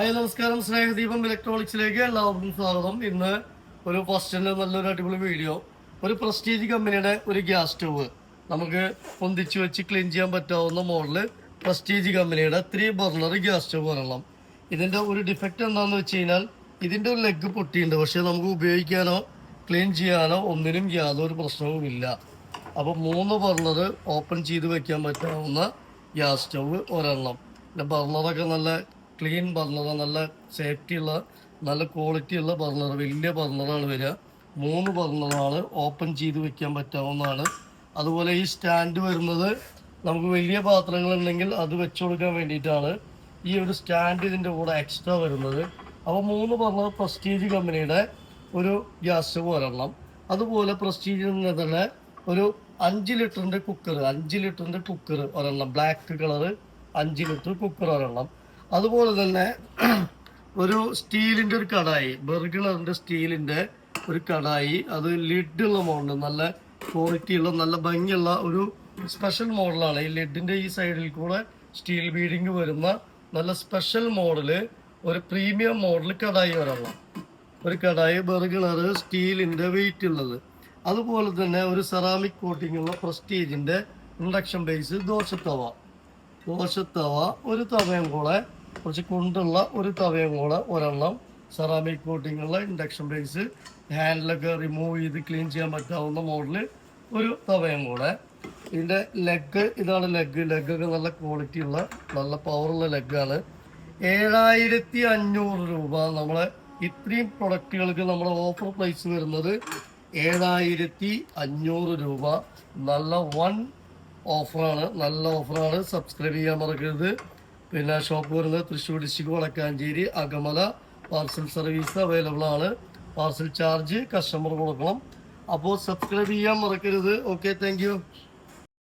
Hi നമസ്കാരം. സ്നേഹദീപം ഇലക്ട്രോണിക്സിലേക്ക് എല്ലാവർക്കും സ്വാഗതം. ഇന്ന് ഒരു ഫസ്റ്റിന്റെ നല്ലൊരു അടിപൊളി വീഡിയോ ഒരു പ്രസ്റ്റീജ് കമ്പനിയുടെ ഒരു ഗ്യാസ് സ്റ്റവ് നമുക്ക് പൊന്തിച്ചു വെച്ച് ക്ലീൻ ചെയ്യാൻ പറ്റാവുന്ന മോഡൽ പ്രസ്റ്റീജ് കമ്പനിയുടെ ത്രീ ബർണർ ഗ്യാസ് സ്റ്റവ് ഒരെണ്ണം. ഇതിന്റെ ഒരു ഡിഫക്റ്റ് എന്താണെന്ന് വെച്ച് കഴിഞ്ഞാൽ ഇതിന്റെ ഒരു ലെഗ് പൊട്ടിയിട്ടുണ്ട്. പക്ഷെ നമുക്ക് ഉപയോഗിക്കാനോ ക്ലീൻ ചെയ്യാനോ ഒന്നിനും യാതൊരു പ്രശ്നവുമില്ല അപ്പോൾ മൂന്ന് ബർണർ ഓപ്പൺ ചെയ്ത് വെക്കാൻ പറ്റാവുന്ന ഗ്യാസ് സ്റ്റവ് ഒരെണ്ണം. പിന്നെ ബർണറൊക്കെ നല്ല ക്ലീൻ ബർണർ നല്ല സേഫ്റ്റി ഉള്ള നല്ല ക്വാളിറ്റി ഉള്ള ബർണർ വലിയ ബർണറാണ് വരിക. മൂന്ന് ബർണറാണ് ഓപ്പൺ ചെയ്ത് വെക്കാൻ പറ്റാവുന്നതാണ്. അതുപോലെ ഈ സ്റ്റാൻഡ് വരുന്നത് നമുക്ക് വലിയ പാത്രങ്ങൾ ഉണ്ടെങ്കിൽ അത് വെച്ചു കൊടുക്കാൻ വേണ്ടിയിട്ടാണ്. ഈ ഒരു സ്റ്റാൻഡ് ഇതിന്റെ കൂടെ എക്സ്ട്രാ വരുന്നത്. അപ്പോൾ മൂന്ന് ബർണർ പ്രസ്റ്റീജ് കമ്പനിയുടെ ഒരു ഗ്യാസ് സ്റ്റവ് ഒരെണ്ണം അതുപോലെ പ്രസ്റ്റീജിൽ തന്നെ ഒരു അഞ്ച് ലിറ്ററിന്റെ കുക്കർ അഞ്ച് ലിറ്ററിന്റെ കുക്കർ ഒരെണ്ണം. ബ്ലാക്ക് കളർ അഞ്ച് ലിറ്റർ കുക്കർ ഒരെണ്ണം. അതുപോലെ തന്നെ ഒരു സ്റ്റീലിന്റെ ഒരു കടായി ബെർഗിളറിന്റെ സ്റ്റീലിന്റെ ഒരു കടായി അത് ലിഡുള്ള മോഡൽ നല്ല ക്വാളിറ്റി ഉള്ള നല്ല ഭംഗിയുള്ള ഒരു സ്പെഷ്യൽ മോഡലാണ്. ഈ ലെഡിന്റെ ഈ സൈഡിൽ കൂടെ സ്റ്റീൽ ബീഡിങ് വരുന്ന നല്ല സ്പെഷ്യൽ മോഡൽ ഒരു പ്രീമിയം മോഡൽ കടായി ഒരെണ്ണം. ഒരു കടായി ബർഗണർ സ്റ്റീലിന്റെ വെയിറ്റ് ഉള്ളത്. അതുപോലെ തന്നെ ഒരു സെറാമിക് കോട്ടിംഗ് ഉള്ള പ്രസ്റ്റീജിന്റെ ഇൻഡക്ഷൻ ബേസ് ദോശത്തവ. ദോശത്തവ ഒരു തവയും കൂടെ കുറച്ച് കുണ്ടുള്ള ഒരു തവയും കൂടെ ഒരെണ്ണം. സെറാമിക് കോട്ടിങ്ങുള്ള ഇൻഡക്ഷൻ ബേസ് ഹാൻഡിലൊക്കെ റിമൂവ് ചെയ്ത് ക്ലീൻ ചെയ്യാൻ പറ്റാവുന്ന മോഡൽ ഒരു തവയും കൂടെ. ഇതിന്റെ ലെഗ് ഇതാണ് ലെഗ് ലെഗൊക്കെ നല്ല ക്വാളിറ്റി ഉള്ള നല്ല പവറുള്ള ലെഗാണ് ഏഴായിരത്തി അഞ്ഞൂറ് രൂപ നമ്മളെ ഇത്രയും പ്രൊഡക്റ്റുകൾക്ക് നമ്മുടെ ഓഫർ പ്രൈസ് വരുന്നത് ഏഴായിരത്തി അഞ്ഞൂറ് രൂപ. നല്ല വൺ ഓഫറാണ് നല്ല ഓഫറാണ് സബ്സ്ക്രൈബ് ചെയ്യാൻ മറക്കരുത്. പിന്നെ ഷോപ്പ് വരുന്നത് Thrissur district Vadakkanchery Akamala parcel service available ആണ്. പാർസൽ ചാർജ് കസ്റ്റമർ കൊടുക്കണം. അപ്പോൾ സബ്സ്ക്രൈബ് ചെയ്യാൻ മറക്കരുത്. Okay thank